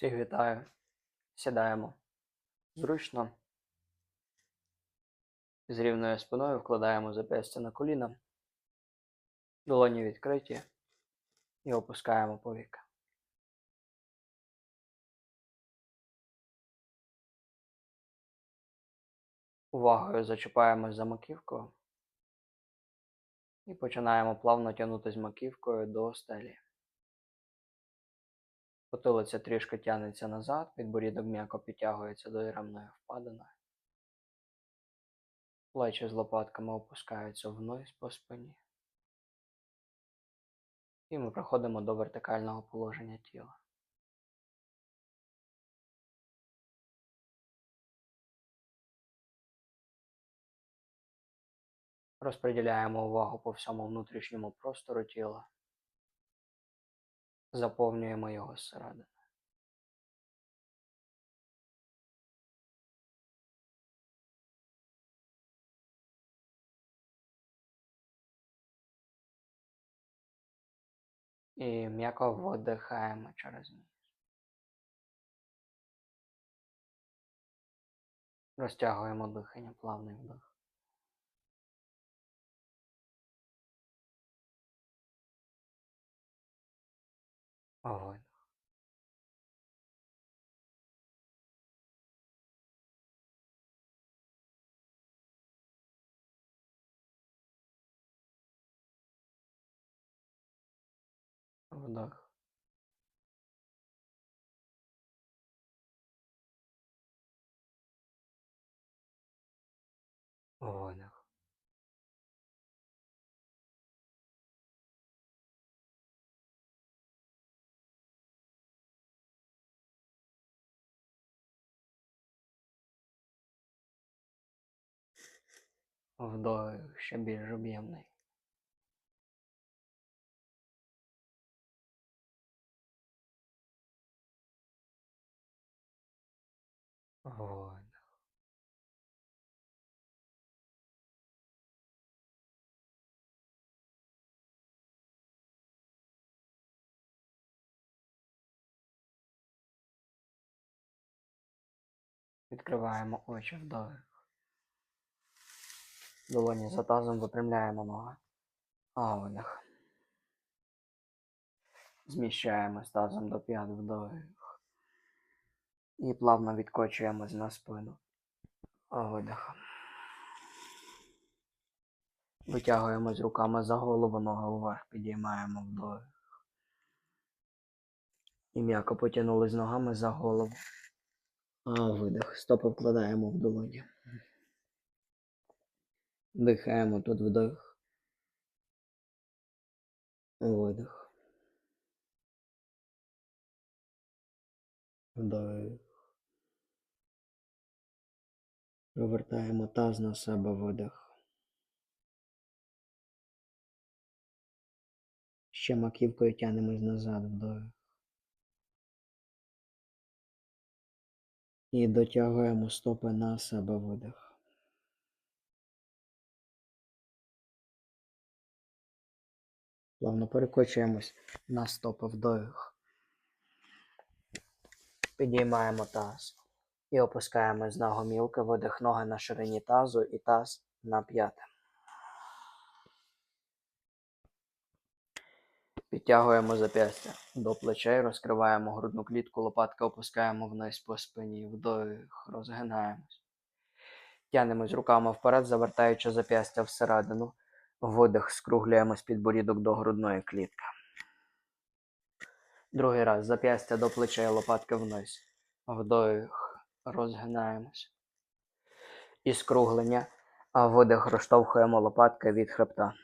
Всіх вітаю. Сідаємо зручно. З рівною спиною вкладаємо зап'ястя на коліна, долоні відкриті і опускаємо повіки. Увагою зачіпаємось за маківкою і починаємо плавно тягнутися маківкою до стелі. Потилиця трішки тягнеться назад, підборідок м'яко підтягується до єремної впадини. Плечі з лопатками опускаються вниз по спині. І ми проходимо до вертикального положення тіла. Розподіляємо увагу по всьому внутрішньому простору тіла. Заповнюємо його зсередини. І м'яко видихаємо через ніс. Розтягуємо дихання, плавний вдих. Видих. Вдох. Вдох ще більш об'ємний. Видих. Відкриваємо очі вдох. Долоні за тазом випрямляємо ноги. А видих. Зміщаємось тазом до п'ят вдох. І плавно відкочуємось на спину. А видих. Витягуємось руками за голову, ноги вверх, підіймаємо вдох. І м'яко потягнулись ногами за голову. А видих. Стопи вкладаємо в долоні. Дихаємо тут вдих. Видих. Вдих. Провертаємо таз на себе видих. Ще маківкою тянемось назад вдих. І дотягуємо стопи на себе видих. Плавно перекочуємось на стопи вдих. Підіймаємо таз. І опускаємось на гомілки, видих ноги на ширині тазу і таз на п'яте. Підтягуємо зап'ястя до плечей, розкриваємо грудну клітку, лопатки опускаємо вниз по спині, вдих, розгинаємось. Тянемось руками вперед, завертаючи зап'ястя всередину. Видих, скруглюємось підборідок до грудної клітки. Другий раз зап'ястя до плечей, лопатки вниз. Вдих, розгинаємось. І скруглення, а видих розштовхуємо лопатки від хребта.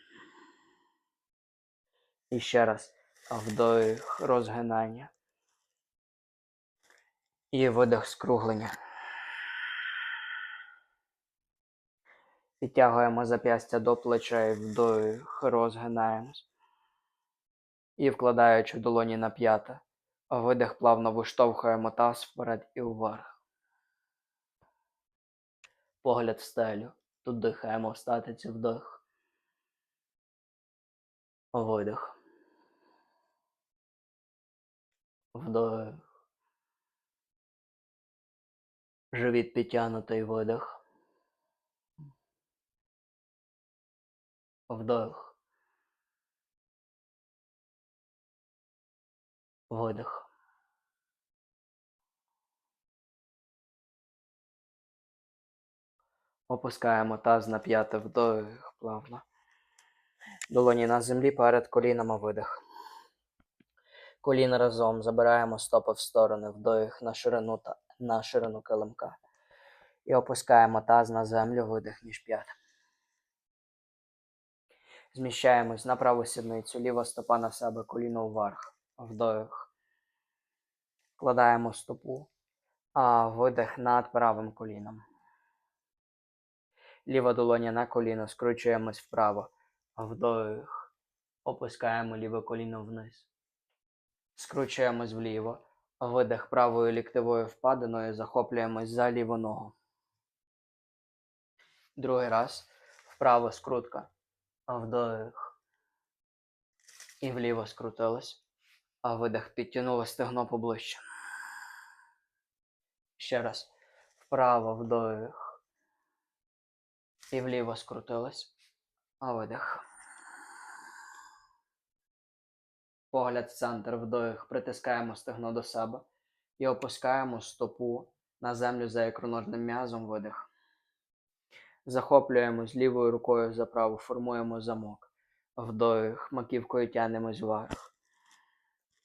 І ще раз вдих, розгинання. І видих скруглення. Підтягуємо зап'ястя до плечей, вдих, розгинаємось. І вкладаючи долоні на п'яте, видих плавно виштовхуємо таз вперед і вверх. Погляд в стелю. Тут дихаємо в статиці вдих. Видих. Вдих. Живіт підтягнутий видих. Вдих. Видих. Опускаємо таз на п'яте вдих плавно. Долоні на землі перед колінами видих. Коліна разом забираємо стопи в сторони, вдих на ширину та на ширину килимка. І опускаємо таз на землю, видих між п'ят. Зміщаємось на праву сідницю, ліва стопа на себе, коліно вверх. Вдих. Кладаємо стопу, а видих над правим коліном. Ліва долоня на коліно, скручуємось вправо. Вдих. Опускаємо ліве коліно вниз. Скручуємось вліво. Видих правою ліктевою впадиною, захоплюємось за ліву ногу. Другий раз. Вправо скрутка. Вдих. І вліво скрутилось. А видих підтягнули стегно поближче. Ще раз. Вправо вдих. І вліво скрутилось. А видих. Погляд в центр вдих. Притискаємо стегно до себе. І опускаємо стопу на землю за ікроножним м'язом видих. Захоплюємось лівою рукою за праву, формуємо замок. Вдих, маківкою тянемось вверх.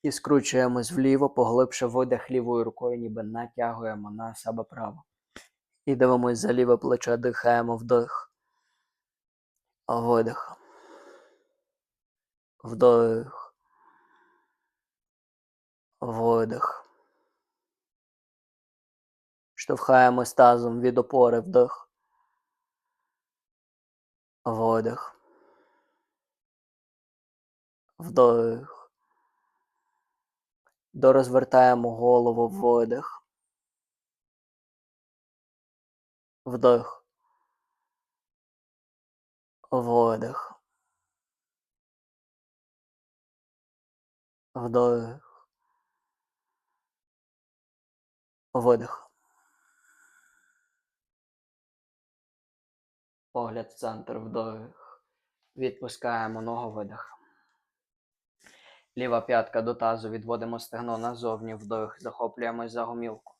І скручуємось вліво, поглибше видих лівою рукою, ніби натягуємо на себе право. І дивимось за ліве плече, дихаємо вдих. Видих. Вдих. Видих. Штовхаємось тазом від опори вдих. Видих. Вдих. Дорозвертаємо голову видих. Вдих. Видих. Вдих. Видих. Погляд в центр вдих. Відпускаємо ногу видих. Ліва п'ятка до тазу, відводимо стегно назовні вдих, захоплюємось за гомілку.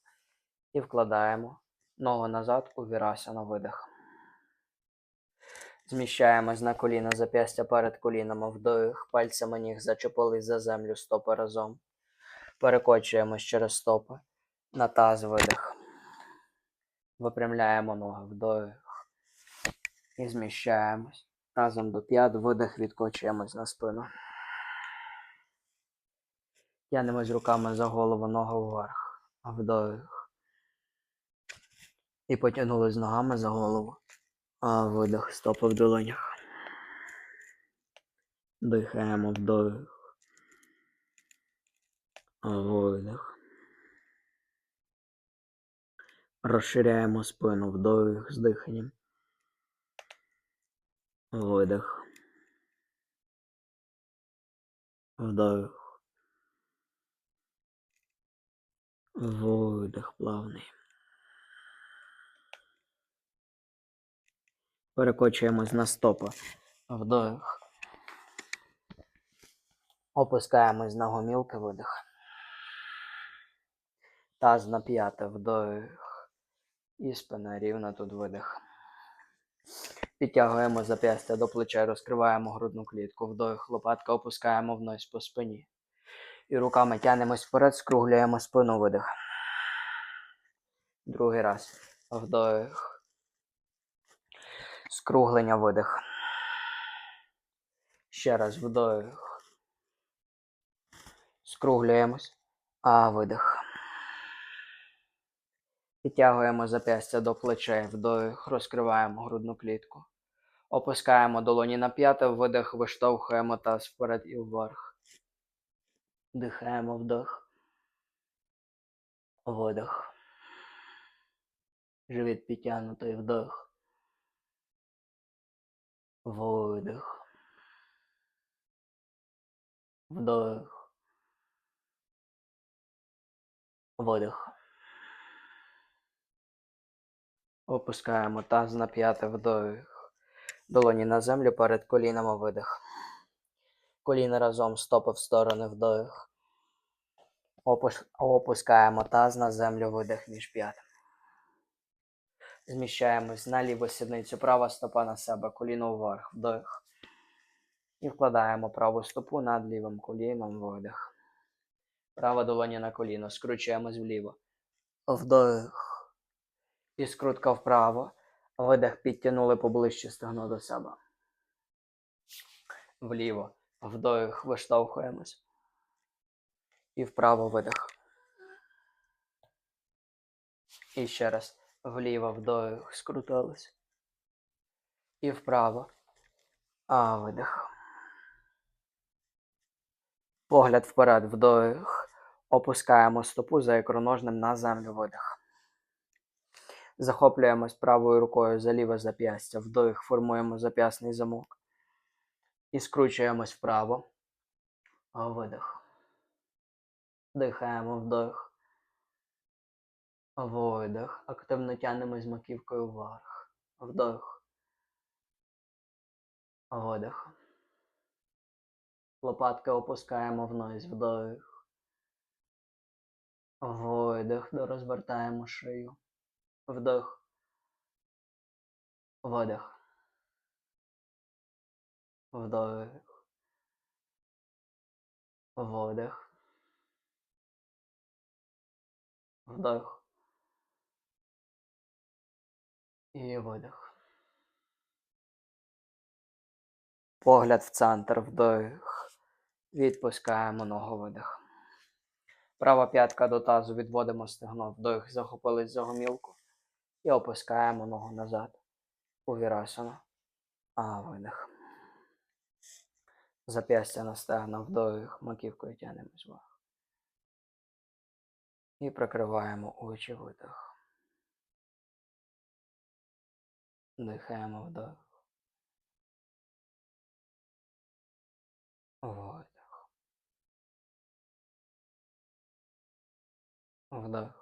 І вкладаємо ногу назад у вірася на видих. Зміщаємось на коліна зап'ястя перед колінами вдих, пальцями ніг зачепились за землю стопи разом. Перекочуємось через стопи на таз видих. Випрямляємо ноги вдих. І зміщаємось. Разом до п'ят, видих, відкочуємось на спину. Тянемось руками за голову, ногу вверх. Вдих. І потягнулись ногами за голову. А видих, стопи в долонях. Дихаємо вдих. Видих. Розширяємо спину вдих з диханням. Видих. Вдих. Видих плавний. Перекочуємось на стопи. Вдих. Опускаємось на гомілки, видих. Таз на п'яте, вдих. І спина рівна тут видих. Підтягуємо зап'ястя до плеча, розкриваємо грудну клітку, вдих, лопатка опускаємо вниз по спині. І руками тянемось вперед, скруглюємо спину, видих. Другий раз. Вдих. Скруглення, видих. Ще раз вдих. Скруглюємось. А видих. Підтягуємо зап'ястя до плечей, вдих, розкриваємо грудну клітку. Опускаємо долоні на п'яте, видих, виштовхуємо таз вперед і вверх. Дихаємо вдих. Видих. Живіт підтягнутий вдих. Видих. Вдих. Видих. Опускаємо таз на п'яте вдих. Долоні на землю перед колінами видих. Коліна разом, стопи в сторони вдих. Опускаємо таз на землю видих між п'ятами. Зміщаємось на ліву сідницю, права стопа на себе, коліно вверх, вдих. І вкладаємо праву стопу над лівим коліном, видих. Права долоня на коліно, скручуємось вліво. Вдих. І скрутка вправо. Видих підтягнули поближче стегно до себе. Вліво. Вдих, виштовхуємось. І вправо видих. І ще раз. Вліво вдих, скрутились. І вправо. А видих. Погляд вперед, вдих. Опускаємо стопу за ікроножним на землю видих. Захоплюємось правою рукою за ліве зап'ястя. Вдих, формуємо зап'ясний замок. І скручуємось вправо. Видих. Дихаємо вдих. Видих. Активно тянемось маківкою вверх. Вдих. Видих. Лопатки опускаємо вниз. Вдих. Видих. Дорозвертаємо шию. Вдих. Видих. Вдих. Видих. Вдих. І видих. Погляд в центр, вдих. Відпускаємо ногу, видих. Права п'ятка до тазу, відводимо стегно, вдих, захопились за гомілку. І опускаємо ногу назад. У вірасану. А видих. Зап'ястя на стегна, вдих, маківкою тянемось вверх. І прикриваємо очі видих. Дихаємо вдих. Видих.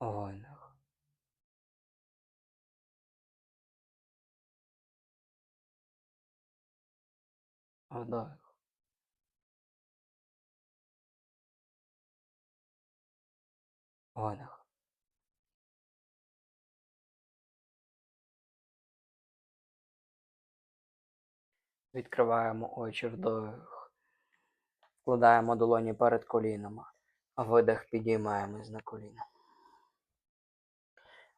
Вдих. Видих. Вдих. Видих. Відкриваємо очі вдих. Вкладаємо долоні перед колінами. А видих підіймаємось на коліна.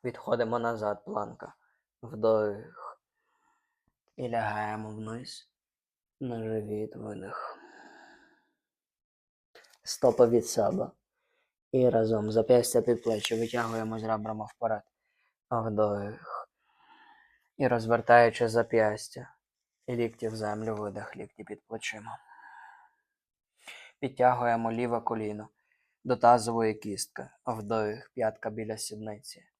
Відходимо назад, планка. Вдих. І лягаємо вниз. На живіт видих. Стопа від себе. І разом зап'ястя під плечі витягуємо з ребрами вперед. Вдих. І розвертаючи зап'ястя. І лікті в землю, видих, лікті під плечима. Підтягуємо ліве коліно до тазової кістки. Вдих, п'ятка біля сідниці.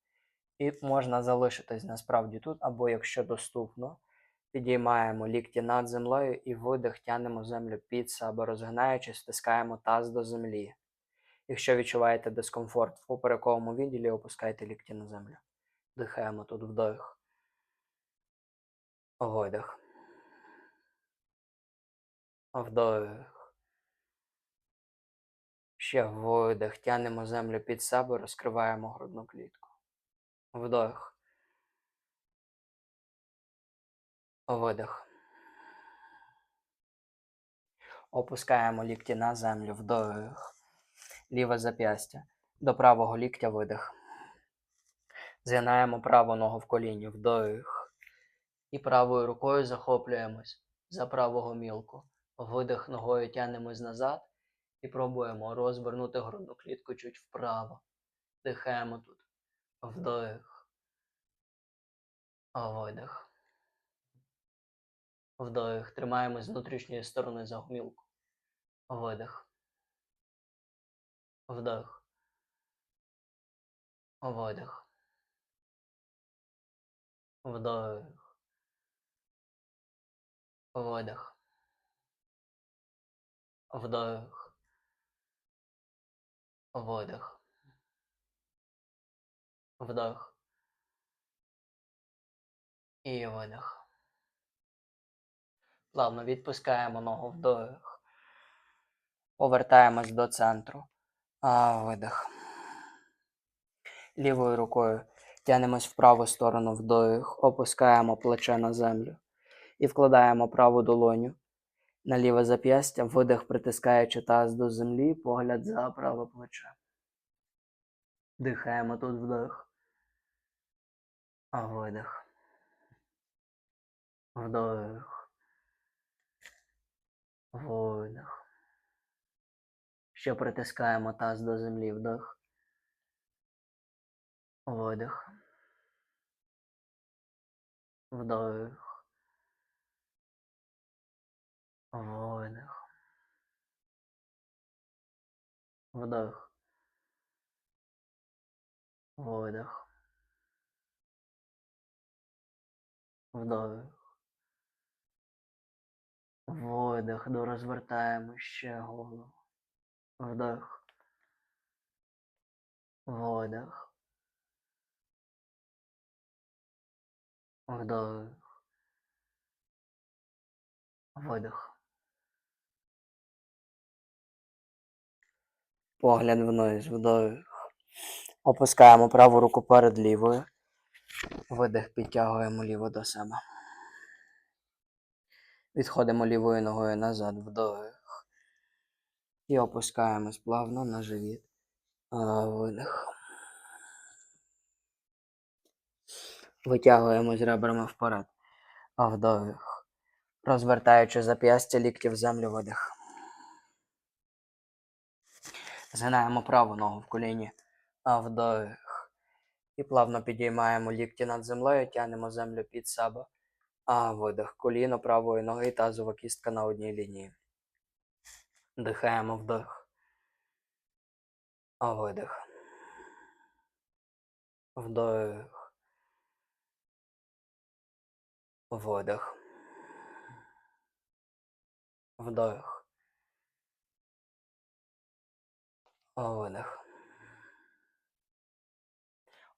І можна залишитись насправді тут, або якщо доступно, підіймаємо лікті над землею і видих тянемо землю під себе, розгинаючи, стискаємо таз до землі. Якщо відчуваєте дискомфорт в поперековому відділі, опускайте лікті на землю. Дихаємо тут вдих. Видих. Вдих. Ще видих. Тянемо землю під себе, розкриваємо грудну клітку. Вдих. Видих. Опускаємо лікті на землю. Вдих. Ліве зап'ястя. До правого ліктя видих. Згинаємо праву ногу в коліні. Вдих. І правою рукою захоплюємось за правого мілку. Видих ногою тянемось назад і пробуємо розвернути грудну клітку чуть вправо. Дихаємо тут. Вдих. Видих. Вдих. Тримаємось з внутрішньої сторони за гомілку. Видих. Вдих. Видих. Вдих. Видих. Вдих. Видих. Вдох. І видих. Плавно відпускаємо ногу вдох. Повертаємось до центру. А видих. Лівою рукою тянемось в праву сторону вдох, опускаємо плече на землю і вкладаємо праву долоню на ліве зап'ястя, видих, притискаючи таз до землі, погляд за праве плече. Дихаємо тут вдих. А видих. Вдих. Видих. Ще притискаємо таз до землі вдих. Видих. Вдих. Видих. Вдих. Видих. Вдих. Видих. Дорозвертаємо ще голову. Вдих. Видих. Вдих. Видих. Погляд вниз, вдих. Опускаємо праву руку перед лівою. Видих, підтягуємо ліву до себе. Відходимо лівою ногою назад, вдих. І опускаємось плавно на живіт. Видих. Витягуємось ребрами вперед. Вдих. Розвертаючи зап'ястя лікті в землю, видих. Згинаємо праву ногу в коліні. Вдих. І плавно підіймаємо лікті над землею, тягнемо землю під себе. А видих. Коліно правої ноги, тазова кістка на одній лінії. Дихаємо вдих. А видих. Вдих. Видих. Вдих. Видих.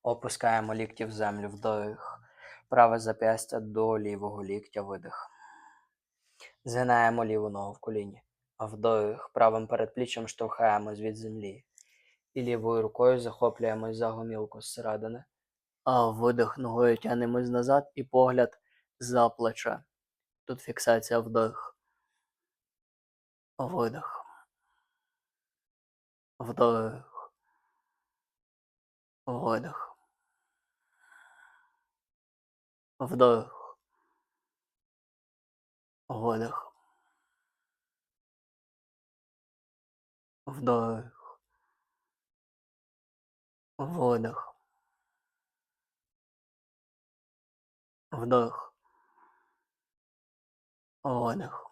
Опускаємо лікті в землю, вдих. Праве зап'ястя до лівого ліктя, видих. Згинаємо ліву ногу в коліні. Вдих. Правим передпліччям штовхаємось від землі. І лівою рукою захоплюємось за гомілку зсередини. А видих ногою тягнемось назад і погляд за плече. Тут фіксація вдих. Видих. Вдих. Видих. Вдих. Видих. Вдих. Видих. Вдих. Видих.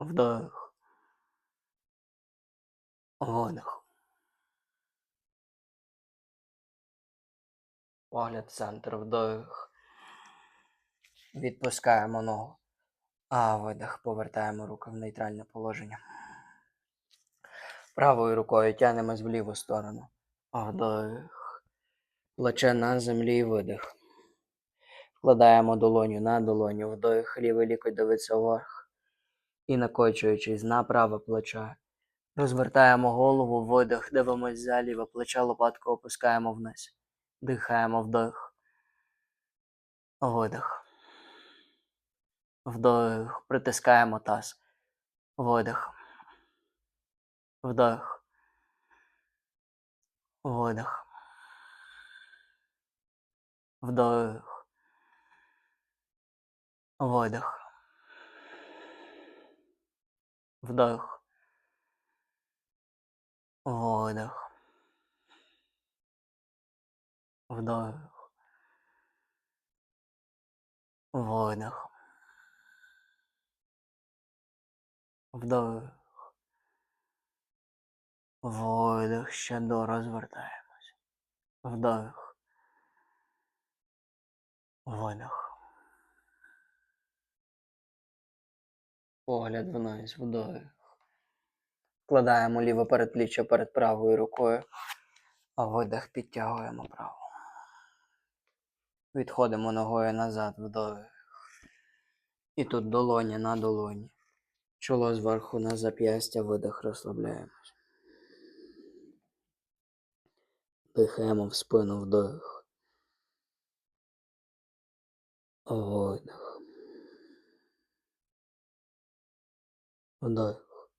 Вдих. Видих. Погляд центр, вдих. Відпускаємо ногу. А видих. Повертаємо руки в нейтральне положення. Правою рукою тягнемось в ліву сторону. Вдих. Плече на землі видих. Вкладаємо долоню на долоню, вдих, лівий лікоть дивиться вверх. І накочуючись на праве плече. Розвертаємо голову, видих, дивимось за ліве плече, лопатку опускаємо вниз. Дихаємо вдих. Видих. Вдих. Притискаємо таз. Видих. Вдих. Видих. Вдих. Видих. Вдих. Видих. Вдих. Видих. Вдих. Видих. Ще до розвертаємось. Вдих. Видих. Погляд вниз, вдих. Вкладаємо ліве передпліччя перед правою рукою, а видих підтягуємо праву. Відходимо ногою назад вдох. І тут долоні на долоні. Чоло зверху на зап'ястя, видих розслабляємось. Дихаємо в спину вдох. Видих. Вдох.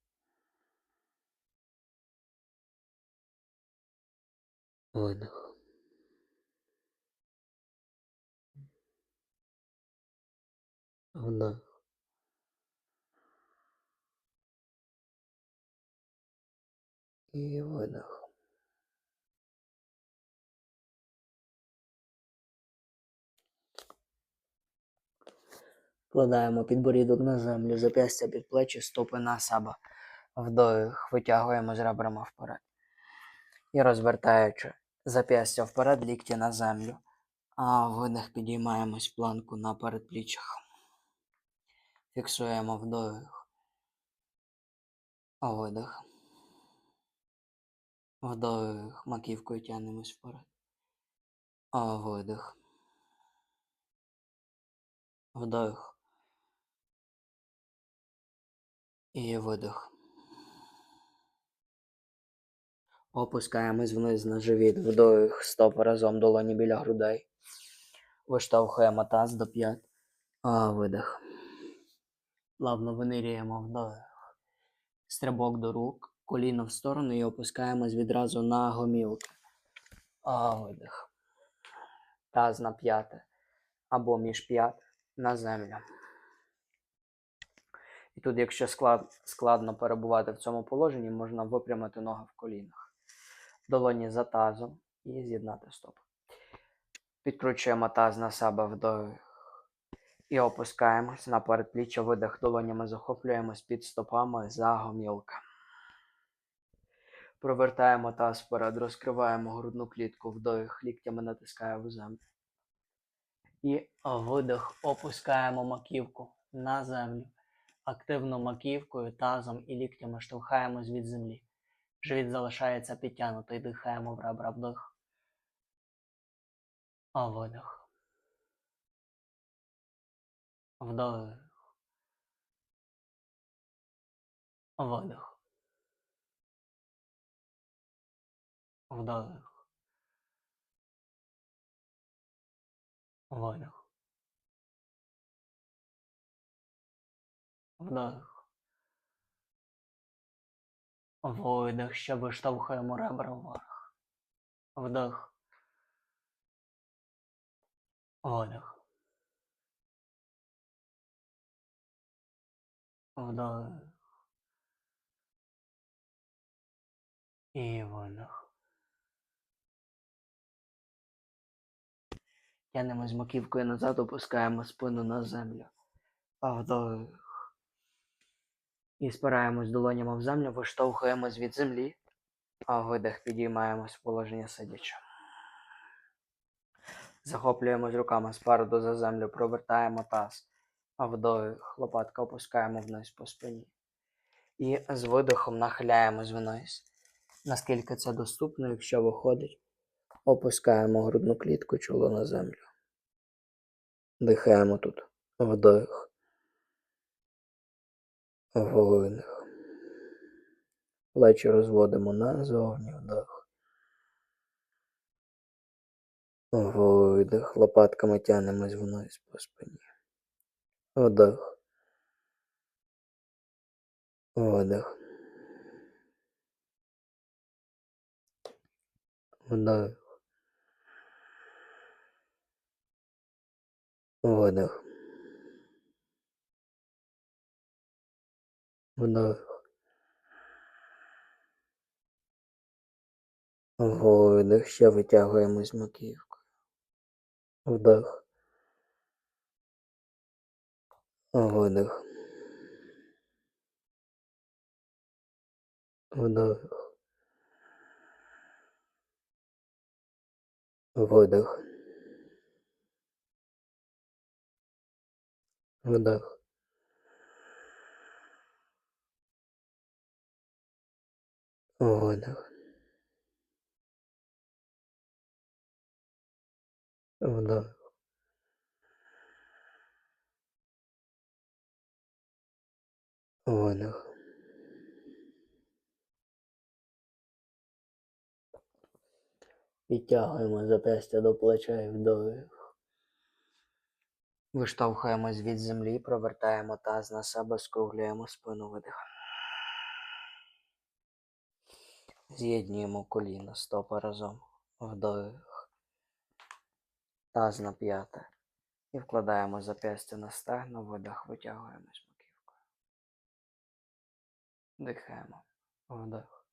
Видих. Вдох. І видих. Вкладаємо підборідок на землю, зап'ястя під плечі, стопи на себе. Вдох, витягуємо з ребрами вперед. І розвертаючи зап'ястя вперед, лікті на землю. А видих підіймаємось планку на передпліччях. Фіксуємо вдох. Видих. Вдох. Маківкою тягнемось вперед. Видих. Вдох. І видих. Опускаємось вниз на живіт, вдох, стопи разом долоні біля грудей. Виштовхуємо таз до п'ят. Видих. Плавно винирюємо вдох. Стрибок до рук, коліно в сторону і опускаємось відразу на гомілки. А, видих. Таз на п'яте. Або між п'ят на землю. І тут, якщо склад, складно перебувати в цьому положенні, можна випрямити ноги в колінах. Долоні за тазом і з'єднати стопи. Підкручуємо таз на себе вдох. І опускаємось на передпліччя, видих долонями захоплюємось під стопами за гомілка. Провертаємо таз вперед, розкриваємо грудну клітку, вдох, ліктями натискаємо землю. І видих, опускаємо маківку на землю. Активно маківкою, тазом і ліктями штовхаємось від землі. Живіт залишається підтягнутий, дихаємо в ребра вдих. А видих. Вдох. Видих. Вдох. Видих. Вдох. Видих. Ще виштовхуємо ребра вверх. Вдох. Видих. Вдох. І видих. Тянемо з маківкою назад, опускаємо спину на землю. А вдох. І спираємось долонями в землю, виштовхуємось від землі, а видих підіймаємось в положення сидячи. Захоплюємось руками спереду за землю, провертаємо таз, а вдох лопатка опускаємо вниз по спині. І з видихом нахиляємось вниз. Наскільки це доступно, якщо виходить, опускаємо грудну клітку чоло на землю. Дихаємо тут. Вдох. Видих. Плечі розводимо назовні, вдох. Видих. Лопатками тянемось вниз по спині. Вдох. Видих. Вдох. Видих. Вдох. Видих. Ще витягуємось маківкою. Вдох. Видих. Вдох. Видих. Вдох. Видих. Вдох. Видих. Підтягуємо зап'ястя до плеча і вдох. Виштовхуємось від землі, провертаємо таз на себе, скруглюємо спину видих. З'єднуємо коліна, стопи разом. Вдих. Таз на п'яте. І вкладаємо зап'ястя на стегно, видих, витягуємось. Дихаємо. вдох.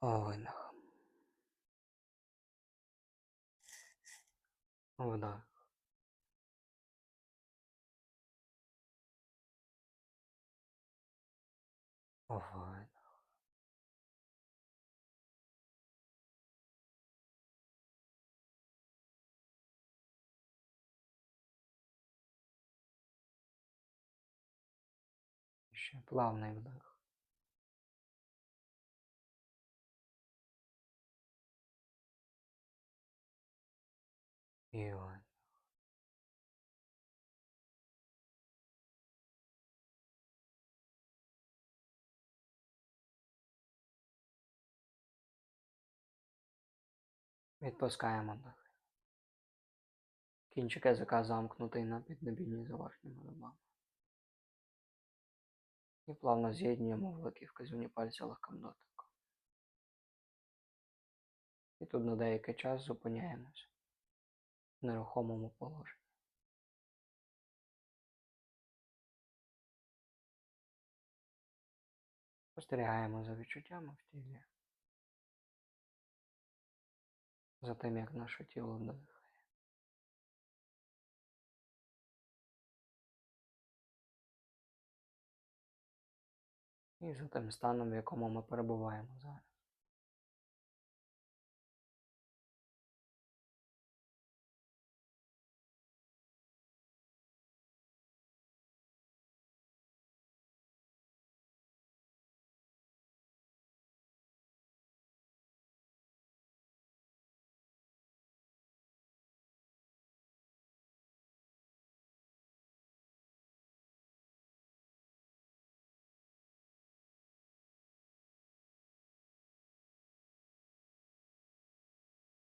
Видих. Вдох. Ще плавний вдох. І видих. Відпускаємо дих. Кінчик язика замкнутий на піднебільні за верхніми зубами. І плавно з'єднуємо великі вказівні пальці легким. І тут на деякий час зупиняємось в нерухомому положенні. Спостерігаємо за відчуттями в тілі. За тим, як наше тіло вдихає. І за тим станом, в якому ми перебуваємо зараз.